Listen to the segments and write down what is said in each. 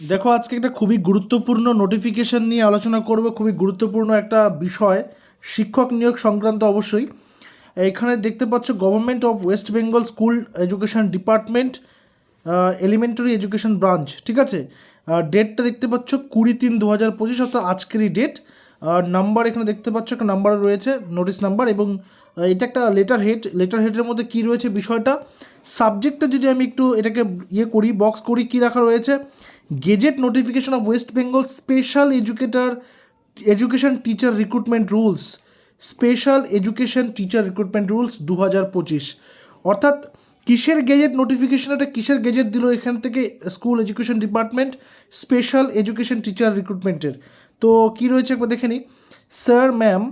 দেখো, আজকে একটা খুবই গুরুত্বপূর্ণ নোটিফিকেশন নিয়ে আলোচনা করব। খুবই গুরুত্বপূর্ণ একটা বিষয়, শিক্ষক নিয়োগ সংক্রান্ত অবশ্যই। এখানে দেখতে পাচ্ছ government of West Bengal school education department elementary education branch ঠিক আছে? ডেটটা দেখতে পাচ্ছ, কুড়ি তিন দু হাজার পঁচিশ, অর্থাৎ আজকেরই ডেট নাম্বার এখানে দেখতে পাচ্ছ, একটা নাম্বার রয়েছে নোটিশ নাম্বার এবং এটা একটা লেটার হেড লেটার হেডের মধ্যে কী রয়েছে বিষয়টা? সাবজেক্টটা যদি আমি একটু এটাকে ইয়ে করি বক্স করি, কী রাখা রয়েছে? Gazette notification of West Bengal special educator education teacher recruitment rules special education teacher recruitment rules দু হাজার পঁচিশ। অর্থাৎ কিসের গেজেট নোটিফিকেশন এটা কিসের গেজেট দিল এখান থেকে? School education department special education teacher রিক্রুটমেন্টের তো কী রয়েছে একবার দেখে নিই স্যার ম্যাম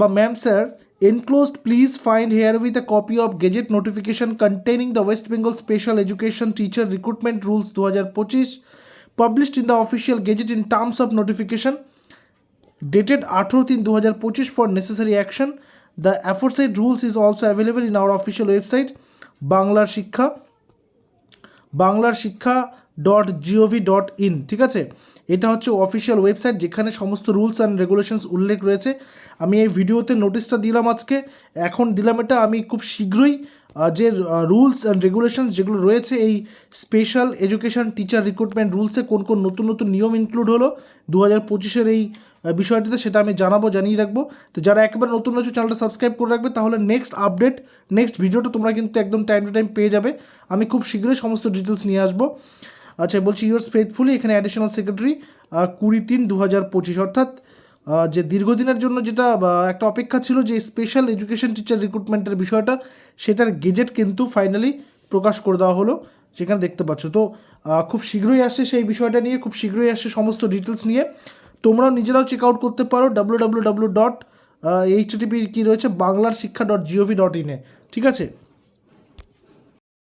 বা ma'am sir Enclosed, please find here with a copy of Gazette notification containing the West Bengal Special Education Teacher Recruitment Rules 2025 published in the official Gazette in terms of notification dated 18 in 2025 for necessary action. The aforesaid rules is also available in our official website, Banglar Shikha. Banglar Shikha dot GOV dot in ঠিক আছে? এটা হচ্ছে official website যেখানে সমস্ত rules and regulations উল্লেখ রয়েছে। আমি এই ভিডিওতে নোটিশটা দিলাম আজকে। এখন দিলাম এটা আমি খুব শীঘ্রই যে রুলস অ্যান্ড রেগুলেশনস যেগুলো রয়েছে, এই স্পেশাল এডুকেশন টিচার রিক্রুটমেন্ট রুলসে কোন কোন নতুন নতুন নিয়ম ইনক্লুড হলো দু হাজার পঁচিশের এই বিষয়টিতে সেটা আমি জানাব, জানিয়ে রাখব। তো যারা একেবারে নতুন নতুন চ্যানেলটা সাবস্ক্রাইব করে রাখবে, তাহলে নেক্সট আপডেট নেক্সট ভিডিওটা তোমরা কিন্তু একদম টাইম টু টাইম পেয়ে যাবে। আমি খুব শীঘ্রই সমস্ত ডিটেলস নিয়ে আসব। আচ্ছা বলছি ইউর্স ফেথফুলি এখানে অ্যাডিশনাল সেক্রেটারি কুড়ি তিন দু হাজার পঁচিশ, অর্থাৎ যে দীর্ঘদিনের জন্য যেটা একটা অপেক্ষা ছিল যে স্পেশাল এডুকেশন টিচার রিক্রুটমেন্টের বিষয়টা, সেটার গেজেট কিন্তু ফাইনালি প্রকাশ করে দেওয়া হলো সেখানে দেখতে পাচ্ছ। তো খুব শীঘ্রই আসছে সেই বিষয়টা নিয়ে, খুব শীঘ্রই আসছে সমস্ত ডিটেলস নিয়ে। তোমরাও নিজেরাও চেক আউট করতে পারো W W W dot HTTP কী রয়েছে? বাংলার শিক্ষা ডট জিওভি ডট ইনে ঠিক আছে?